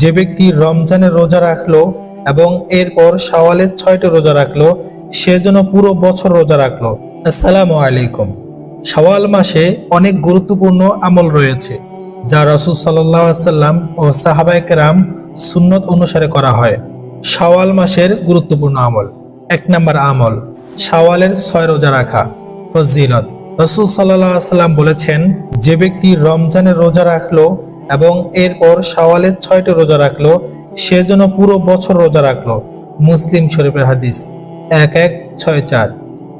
যে ব্যক্তি রমজানের রোজা রাখল এবং এরপর শাওয়ালের ছয়টি রোজা রাখল, সে যেন পুরো বছর রোজা রাখল। আসসালামু আলাইকুম। শাওয়াল মাসে অনেক গুরুত্বপূর্ণ আমল রয়েছে, যা রসুল সাল্লাহ সাল্লাম ও সাহাবায়ে কেরাম সুন্নত অনুসারে করা হয়। শাওয়াল মাসের গুরুত্বপূর্ণ আমল। এক নম্বর আমল, শাওয়ালের ছয় রোজা রাখা, ফজিলত। রসুল সাল্লাহ সাল্লাম বলেছেন, যে ব্যক্তি রমজানের রোজা রাখল এবং এরপর শাওয়ালের ছয়টি রোজা রাখল সে যেন পুরো বছর রোজা রাখল। মুসলিম শরীফের হাদিস এক এক ছয় চার।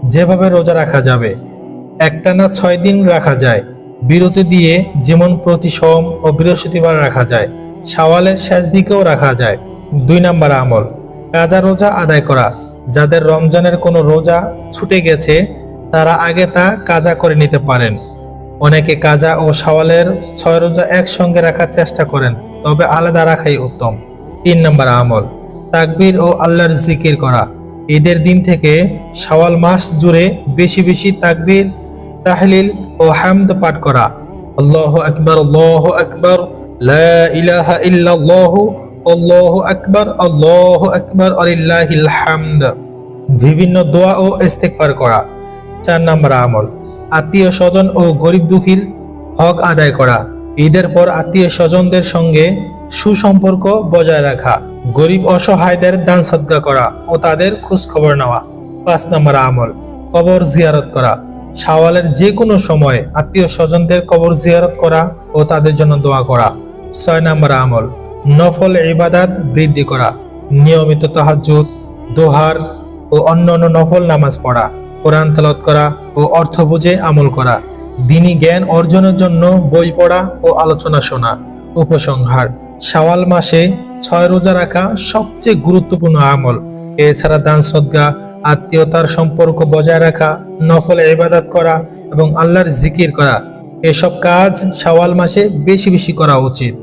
যেভাবে রোজা রাখা যাবে একটানা ছয় দিন রাখা যায়। বিরতি দিয়ে যেমন প্রতি সোম ও বৃহস্পতিবার রাখা যায়, শাওয়ালের শেষ দিকেও রাখা যায়। দুই নম্বর আমল কাজা রোজা আদায় করা। যাদের রমজানের কোনো রোজা ছুটে গেছে, তারা আগে তা কাজা করে নিতে পারেন। অনেকে কাজা ও শাওয়ালের ছয় রোজা একসঙ্গে রাখার চেষ্টা করেন, তবে আলাদা রাখাই উত্তম। তিন নম্বর আমল, তাকবির ও আল্লাহর জিকির করা। ঈদের দিন থেকে শাওয়াল মাস জুড়ে বেশি বেশি তাকবির, তাহলিল ও হামদ পাঠ করা। আল্লাহ আকবার আল্লাহ আকবার ইলাহা ইল্লাল্লাহু আকবার, আল্লাহু আকবার, আলিল্লাহিল হামদ। বিভিন্ন দোয়া ও ইস্তেগফার করা। চার নম্বর আমল আত্মীয় স্বজন ও গরিব দুঃখীর হক আদায় করা। ঈদের পর আত্মীয় স্বজনদের সঙ্গে সুসম্পর্ক বজায় রাখা, গরিব অসহায়দের দান সদ্গা করা ও তাদের খোঁজ খবর নেওয়া। পাঁচ নম্বর আমল, কবর জিয়ারত করা। শাওয়ালের যে কোনো সময় আত্মীয় স্বজনদের কবর জিয়ারত করা ও তাদের জন্য দোয়া করা। ছয় নম্বর আমল, নফল ইবাদাত বৃদ্ধি করা। নিয়মিত তাহাজ্জুদ, দোহার ও অন্যান্য নফল নামাজ পড়া। কোরআন তেলাওয়াত করা ও অর্থ বুঝে আমল করা, দিনী জ্ঞান অর্জনের জন্য বই পড়া ও আলোচনা শোনা, উপসংহার, শাওয়াল মাসে ছয় রোজা রাখা সবচেয়ে গুরুত্বপূর্ণ আমল। এছাড়া দান সদ্গা, আত্মীয়তার সম্পর্ক বজায় রাখা, নফল ইবাদত করা এবং আল্লাহর জিকির করা, এসব কাজ শাওয়াল মাসে বেশি বেশি করা উচিত।